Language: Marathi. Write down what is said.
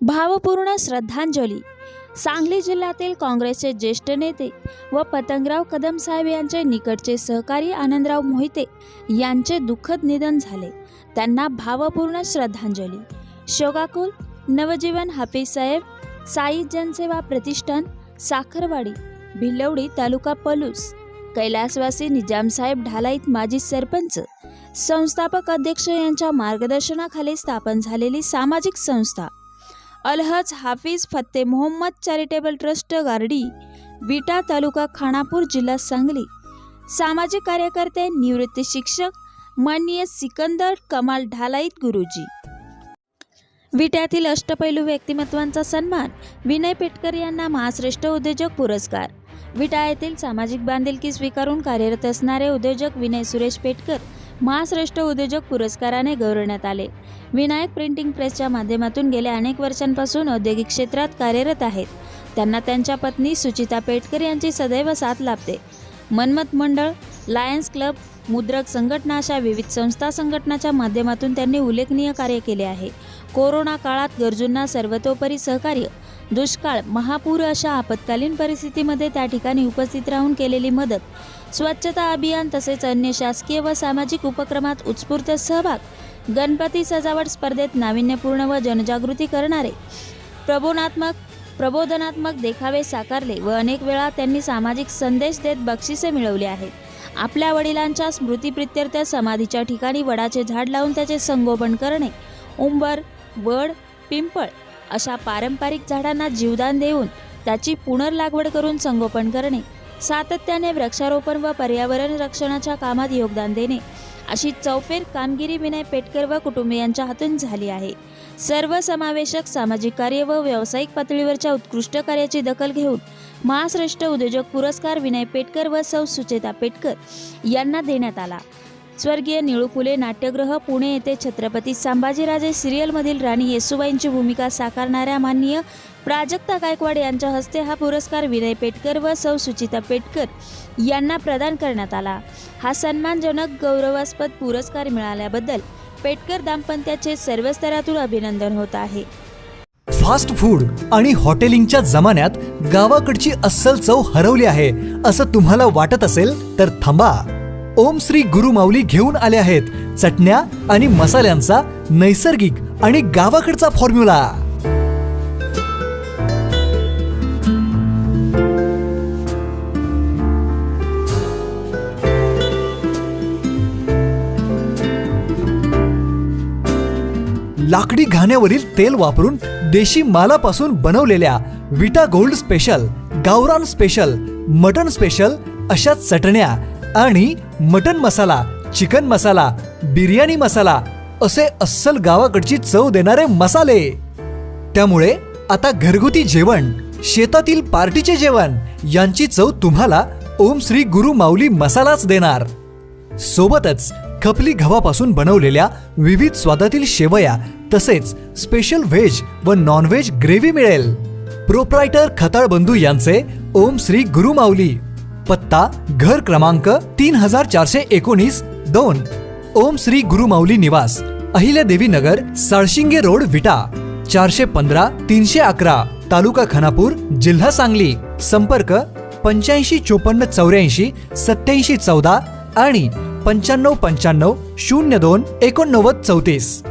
भावपूर्ण श्रद्धांजली. सांगली जिल्ह्यातील काँग्रेसचे ज्येष्ठ नेते व पतंगराव कदम साहेब यांचे निकटचे सहकारी आनंदराव मोहिते यांचे दुःखद निधन झाले. त्यांना भावपूर्ण श्रद्धांजली. शोकाकुल नवजीवन हाफिज साहेब साई जनसेवा प्रतिष्ठान साखरवाडी भिलवडी तालुका पलूस कैलासवासी निजामसाहेब ढालाईत माजी सरपंच संस्थापक अध्यक्ष यांच्या मार्गदर्शनाखाली स्थापन झालेली सामाजिक संस्था अलहज हाफिज फत्ते मोहम्मद चॅरिटेबल ट्रस्ट गार्डी विटा तालुका खानापूर जिल्हा सांगली. सामाजिक कार्यकर्ते निवृत्ती शिक्षक माननीय सिकंदर कमाल ढालाईत गुरुजी. विट्यातील अष्टपैलू व्यक्तिमत्वांचा सन्मान विनय पेटकर यांना महाश्रेष्ठ उद्योजक पुरस्कार. विटा येथील सामाजिक बांधिलकी स्वीकारून कार्यरत असणारे उद्योजक विनय सुरेश पेटकर महाश्रेष्ठ उद्योजक पुरस्काराने गौरवण्यात आले. विनायक प्रिंटिंग प्रेसच्या माध्यमातून गेल्या अनेक वर्षांपासून औद्योगिक क्षेत्रात कार्यरत आहेत. त्यांना त्यांच्या पत्नी सुचिता पेटकर यांची सदैव साथ लाभते. मनमत मंडळ लायन्स क्लब मुद्रक संघटना अशा विविध संस्था संघटनाच्या माध्यमातून त्यांनी उल्लेखनीय कार्य केले आहे. कोरोना काळात गरजूंना सर्वतोपरी सहकार्य दुष्काळ महापूर अशा आपत्कालीन परिस्थितीमध्ये त्या ठिकाणी उपस्थित राहून केलेली मदत स्वच्छता अभियान तसेच अन्य शासकीय व सामाजिक उपक्रमात उत्स्फूर्त सहभाग गणपती सजावट स्पर्धेत नाविन्यपूर्ण व जनजागृती करणारे प्रबोधनात्मक प्रबोधनात्मक देखावे साकारले व अनेक वेळा त्यांनी सामाजिक संदेश देत बक्षिसे मिळवली आहेत. आपल्या वडिलांच्या स्मृतीप्रित्यर्थ समाधीच्या ठिकाणी वडाचे झाड लावून त्याचे संगोपन करणे उंबर वड पिंपळ अशा पारंपरिक झाडांना जीवदान देऊन त्याची पुनर्लागवड करून संगोपन करणे सातत्याने वृक्षारोपण व पर्यावरण रक्षणाच्या कामात योगदान देणे अशी चौफेर कामगिरी विनय पेटकर व कुटुंबियांच्या हातून झाली आहे. सर्व समावेशक सामाजिक कार्य व व्यावसायिक पातळीवरच्या उत्कृष्ट कार्याची दखल घेऊन महाश्रेष्ठ उद्योजक पुरस्कार विनय पेटकर व सौ सुचेता पेटकर यांना देण्यात आला. स्वर्गीय निळू नाट्यगृह पुणे येथे छत्रपती संभाजीराजे सिरियलमधील राणी येसुबाईंची भूमिका साकारणाऱ्या माननीय प्राजक्ता गायकवाड यांच्या हस्ते हा पुरस्कार विनय पेटकर व सौ सुचिता पेटकर यांना प्रदान करण्यात आला. हा सन्मानजनक गौरवास्पद पुरस्कार मिळाल्याबद्दल पेटकर दाम्पत्याचे सर्व स्तरातून अभिनंदन होत आहे. फास्ट फूड आणि हॉटेलिंगच्या जमान्यात गावाकडची अस्सल चव हरवली आहे असं तुम्हाला वाटत असेल तर थांबा. ओम श्री गुरु माऊली घेऊन आले आहेत. चटण्या आणि मसाल्यांचा नैसर्गिक आणि गावाकडचा फॉर्म्युला लाकडी घाण्यावरील तेल वापरून देशी मालापासून बनवलेल्या विटा गोल्ड स्पेशल गावरान स्पेशल मटन स्पेशल अशा चटण्या आणि मटन मसाला चिकन मसाला बिर्याणी मसाला असे अस्सल गावाकडची चव देणारे मसाले. त्यामुळे आता घरगुती जेवण शेतातील पार्टीचे जेवण यांची चव तुम्हाला ओम श्री गुरु माऊली मसालाच देणार. सोबतच खपली गव्हापासून बनवलेल्या विविध स्वादातील शेवया तसेच स्पेशल व्हेज व नॉनव्हेज ग्रेव्ही मिळेल. प्रोप्रायटर खताळ बंधू यांचे ओम श्री गुरुमाऊली पत्ता घर क्रमांक तीन हजार चारशे एकोणीस दोन. ओम श्री गुरुमाऊली निवास अहिल्यादेवी नगर साळशिंगे रोड विटा. चारशे पंधरा तीनशे अकरा तालुका खानापूर जिल्हा सांगली. संपर्क पंच्याऐंशी चोपन्न चौऱ्याऐंशी सत्याऐंशी चौदा आणि पंच्याण्णव पंच्याण्णव शून्य दोन एकोणनव्वद चौतीस.